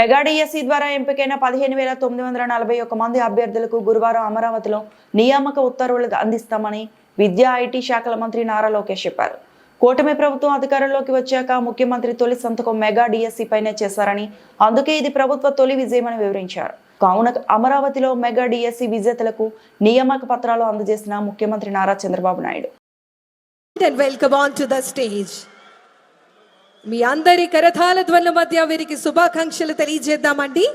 Mega DSC ద్వారా ఎంపికైన పదిహేను వేల తొమ్మిది వందల నలభై ఒక్క మంది అభ్యర్థులకు గురువారం అమరావతిలో నియామక ఉత్తర్వులు అందిస్తామని విద్యా ఐటీ శాఖల మంత్రి నారా లోకేష్ చెప్పారు. కూటమి ప్రభుత్వం అధికారంలోకి వచ్చాక ముఖ్యమంత్రి తొలి సంతకం మెగా డిఎస్సీ పైనే చేశారని అందుకే ఇది ప్రభుత్వ తొలి విజయమని వివరించారు. కావున అమరావతిలో మెగా డిఎస్సి విజేతలకు నియామక పత్రాలు అందజేసిన ముఖ్యమంత్రి నారా చంద్రబాబు నాయుడు. మీ అందరి కరతాల ధ్వనుల మధ్య వీరికి శుభాకాంక్షలు తెలియజేద్దామండి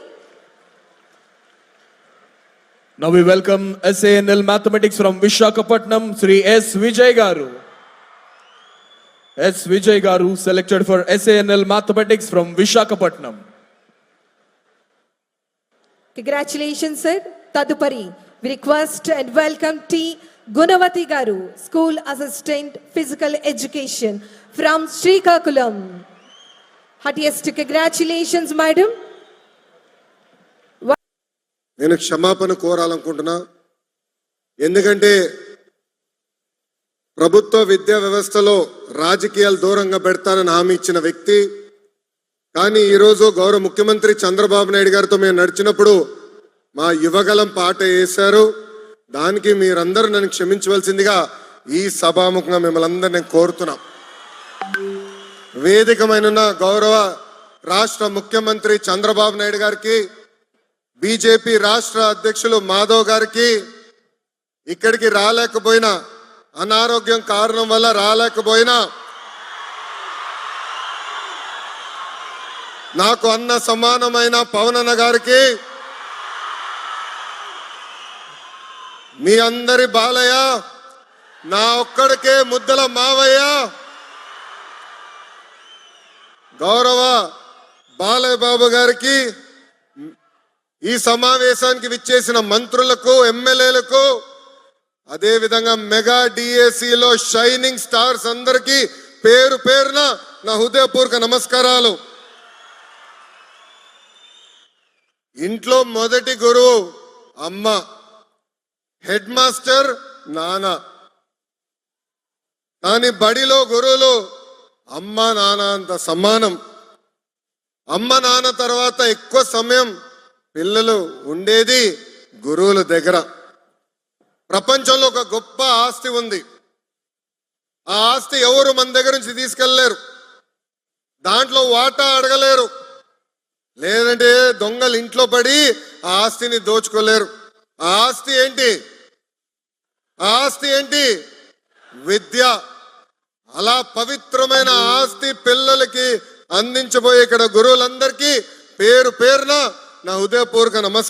Now we welcome SANL Mathematics from Vishakhapatnam, Sri S. Vijay Garu. S. Vijay Garu selected for SANL Mathematics from Vishakhapatnam. Congratulation sir తదుపరి we request and welcome T Gunavathi garu school assistant physical education from Srikakulam. Heartiest congratulations madam. నేను క్షమాపణ కోరాలనుకుంటున్నా. ఎందుకంటే ప్రభుత్వ విద్యా వ్యవస్థలో రాజకీయాలు దూరంగా పెడతానని హామీ ఇచ్చిన వ్యక్తి. కానీ ఈరోజు గౌరవ ముఖ్యమంత్రి చంద్రబాబు నాయుడు గారితో మేము నడిచినప్పుడు మా యువగలం పాట వేశారు. దానికి మీరందరూ నన్ను క్షమించవలసిందిగా ఈ సభాముఖంగా మిమ్మల్ని అందరూ నేను కోరుతున్నాం. వేదికమైన గౌరవ రాష్ట్ర ముఖ్యమంత్రి చంద్రబాబు నాయుడు గారికి బీజేపీ రాష్ట్ర అధ్యక్షులు మాధవ్ గారికి ఇక్కడికి రాలేకపోయినా అనారోగ్యం కారణం వల్ల రాలేకపోయినా నాకు అన్న సమానమైన పవనన్న గారికి మీ అందరి బాలయ్య నా ఒక్కడికే ముద్దల మావయ్య. గౌరవ బాలయ్య బాబు గారికి ఈ సమావేశానికి విచ్చేసిన మంత్రులకు ఎమ్మెల్యేలకు అదేవిధంగా మెగా డిఏసిలో షైనింగ్ స్టార్స్ అందరికీ పేరు పేరున నా హృదయపూర్వక నమస్కారాలు. ఇంట్లో మొదటి గురువు అమ్మ. హెడ్ మాస్టర్ నాన్న కానీ బడిలో గురువులు అమ్మ నాన్న అంత సమానం అమ్మ నాన్న తర్వాత ఎక్కువ సమయం పిల్లలు ఉండేది గురువుల దగ్గర. ప్రపంచంలో ఒక గొప్ప ఆస్తి ఉంది. ఆ ఆస్తి ఎవరు మన దగ్గర నుంచి తీసుకెళ్ళలేరు. దాంట్లో వాటా అడగలేరు. లేదంటే దొంగలు ఇంట్లో పడి ఆ ఆస్తిని దోచుకోలేరు. ఆ ఆస్తి ఏంటి? ఆ ఆస్తి ఏంటి? విద్య. అలా పవిత్రమైన ఆస్తి పిల్లలకి అందించబోయే ఇక్కడ గురువులందరికీ పేరు పేరున నా హృదయపూర్వక నమస్కారం.